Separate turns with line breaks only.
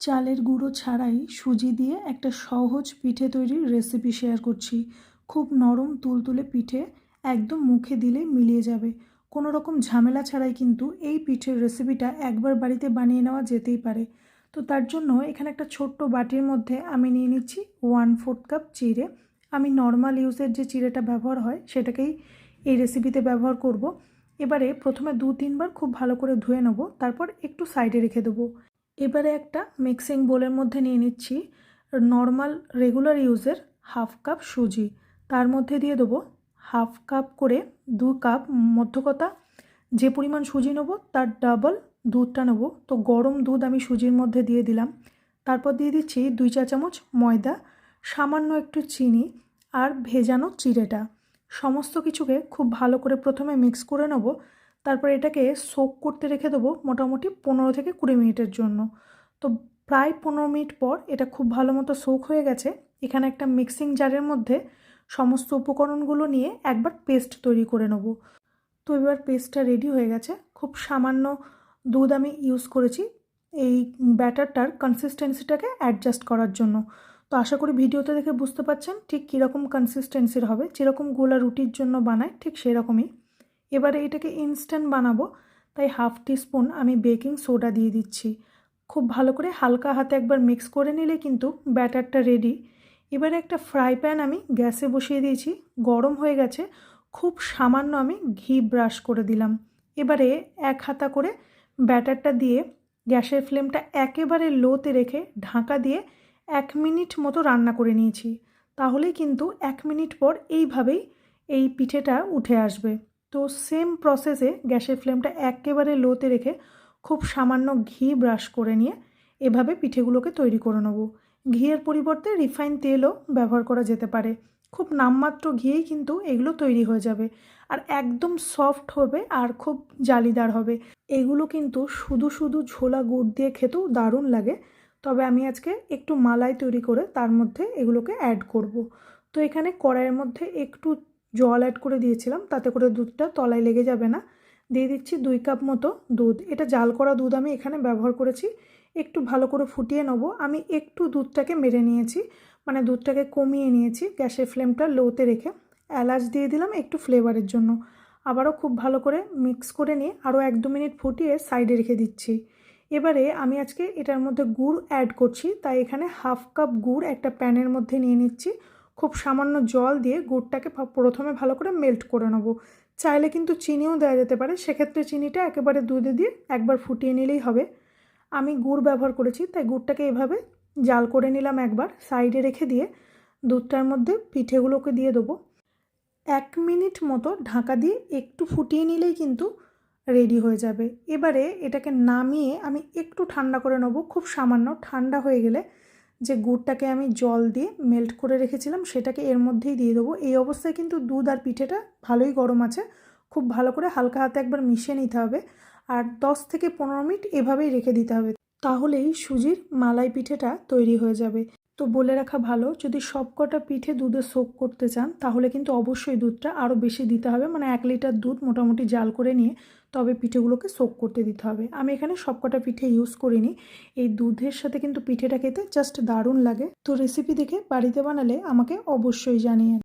চালের গুঁড়ো ছাড়াই সুজি দিয়ে একটা সহজ পিঠে তৈরির রেসিপি শেয়ার করছি। খুব নরম তুলতুলে পিঠে একদম মুখে দিলে মিলিয়ে যাবে। কোনো রকম ঝামেলা ছাড়াই কিন্তু এই পিঠের রেসিপিটা একবার বাড়িতে বানিয়ে নেওয়া যেতেই পারে। তো তার জন্য এখানে একটা ছোট্ট বাটির মধ্যে আমি নিয়ে নিচ্ছি ওয়ান ফোর্থ কাপ চিড়ে। আমি নর্মাল ইউজের যে চিড়েটা ব্যবহার হয় সেটাকেই এই রেসিপিতে ব্যবহার করব। এবারে প্রথমে দু তিনবার খুব ভালো করে ধুয়ে নেব, তারপর একটু সাইডে রেখে দেবো। এবারে একটা মিক্সিং বোলের মধ্যে নিয়ে নিচ্ছি নর্মাল রেগুলার ইউজের হাফ কাপ সুজি। তার মধ্যে দিয়ে দেবো হাফ কাপ করে দু কাপ মধ্যকতা যে পরিমাণ সুজি নেব তার ডাবল দুধটা নেব। তো গরম দুধ আমি সুজির মধ্যে দিয়ে দিলাম। তারপর দিয়ে দিচ্ছি দুই চা চামচ ময়দা, সামান্য একটু চিনি আর ভেজানো চিড়েটা। সমস্ত কিছুকে খুব ভালো করে প্রথমে মিক্স করে নেব। তারপর এটাকে সোক করতে রেখে দেবো মোটামুটি পনেরো থেকে কুড়ি মিনিটের জন্য। তো প্রায় পনেরো মিনিট পর এটা খুব ভালো মতো সোক হয়ে গেছে। এখানে একটা মিক্সিং জারের মধ্যে সমস্ত উপকরণগুলো নিয়ে একবার পেস্ট তৈরি করে নেব। তো এবার পেস্টটা রেডি হয়ে গেছে। খুব সামান্য দুধ আমি ইউজ করেছি এই ব্যাটারটার কনসিস্টেন্সিটাকে অ্যাডজাস্ট করার জন্য। তো আশা করি ভিডিওতে দেখে বুঝতে পারছেন ঠিক কীরকম কনসিস্টেন্সির হবে। যেরকম গোলা রুটির জন্য বানায় ঠিক সেরকমই। এবারে এটাকে ইনস্ট্যান্ট বানাবো। তাই হাফ টিস্পুন আমি বেকিং সোডা দিয়ে দিচ্ছি। খুব ভালো করে হালকা হাতে একবার মিক্স করে নিলে কিন্তু ব্যাটারটা রেডি এবারে একটা ফ্রাই প্যান আমি গ্যাসে বসিয়ে দিয়েছি। গরম হয়ে গেছে। খুব সামান্য আমি ঘি ব্রাশ করে দিলাম। এবারে এক হাতা করে ব্যাটারটা দিয়ে গ্যাসের ফ্লেমটা একেবারে লোতে রেখে ঢাকা দিয়ে এক মিনিট মতো রান্না করে নিয়েছি। তাহলেই কিন্তু এক মিনিট পর এইভাবেই এই পিঠেটা উঠে আসবে। তো সেম প্রসেসে গ্যাসের ফ্লেমটা একেবারে লোতে রেখে খুব সামান্য ঘি ব্রাশ করে নিয়ে এভাবে পিঠেগুলোকে তৈরি করে নেব। ঘিয়ের পরিবর্তে রিফাইন তেলও ব্যবহার করা যেতে পারে। খুব নামমাত্র ঘিয়েই কিন্তু এগুলো তৈরি হয়ে যাবে। আর একদম সফট হবে আর খুব জালিদার হবে। এগুলো কিন্তু শুধু শুধু ঝোলা গুড় দিয়ে খেতেও দারুণ লাগে। তবে আমি আজকে একটু মালাই তৈরি করে তার মধ্যে এগুলোকে অ্যাড করব। তো এখানে কড়াইয়ের মধ্যে একটু জল অ্যাড করে দিয়েছিলাম, তাতে করে দুধটা তলায় লেগে যাবে না। দিয়ে দিচ্ছি দুই কাপ মতো দুধ। এটা জাল করা দুধ আমি এখানে ব্যবহার করেছি। একটু ভালো করে ফুটিয়ে নেব। আমি একটু দুধটাকে মেরে নিয়েছি মানে দুধটাকে কমিয়ে নিয়েছি গ্যাসের ফ্লেমটা লোতে রেখে। এলাচ দিয়ে দিলাম একটু ফ্লেভারের জন্য। আবারও খুব ভালো করে মিক্স করে নিয়ে আরও এক দু মিনিট ফুটিয়ে সাইডে রেখে দিচ্ছি। এবারে আমি আজকে এটার মধ্যে গুড় অ্যাড করছি, তাই এখানে হাফ কাপ গুড় একটা প্যানের মধ্যে নিয়ে নিচ্ছি। খুব সামান্য জল দিয়ে গুড়টাকে প্রথমে ভালো করে মেল্ট করে নেব। চাইলে কিন্তু চিনিও দেওয়া যেতে পারে, সেক্ষেত্রে চিনিটা একেবারে দুধে দিয়ে একবার ফুটিয়ে নিলেই হবে। আমি গুড় ব্যবহার করেছি, তাই গুড়টাকে এভাবে জাল করে নিলাম একবার, সাইডে রেখে দিয়ে দুধটার মধ্যে পিঠেগুলোকে দিয়ে দেবো। এক মিনিট মতো ঢাকা দিয়ে একটু ফুটিয়ে নিলেই কিন্তু রেডি হয়ে যাবে। এবারে এটাকে নামিয়ে আমি একটু ঠান্ডা করে নেব, খুব সামান্য, ঠান্ডা হয়ে গেলে যে গুড়টাকে আমি জল দিয়ে মেল্ট করে রেখেছিলাম, সেটাকে এর মধ্যেই দিয়ে দেবো। এই অবস্থায় কিন্তু দুধ আর পিঠেটা ভালোই গরম আছে। খুব ভালো করে হালকা হাতে একবার মিশিয়ে নিতে হবে আর দশ থেকে পনেরো মিনিট এভাবেই রেখে দিতে হবে। তাহলেই সুজির মালাই পিঠেটা তৈরি হয়ে যাবে। তো বলে রাখা ভালো, যদি সবকটা পিঠে দুধে সোক করতে চান, তাহলে কিন্তু অবশ্যই দুধটা আরও বেশি দিতে হবে। মানে এক লিটার দুধ মোটামুটি জাল করে নিয়ে তবে পিঠেগুলোকে সোক করতে দিতে হবে। আমি এখানে সবকটা পিঠে ইউজ করিনি। এই দুধের সাথে কিন্তু পিঠেটা খেতে জাস্ট দারুণ লাগে। তো রেসিপি দেখে বাড়িতে বানালে আমাকে অবশ্যই জানিয়ে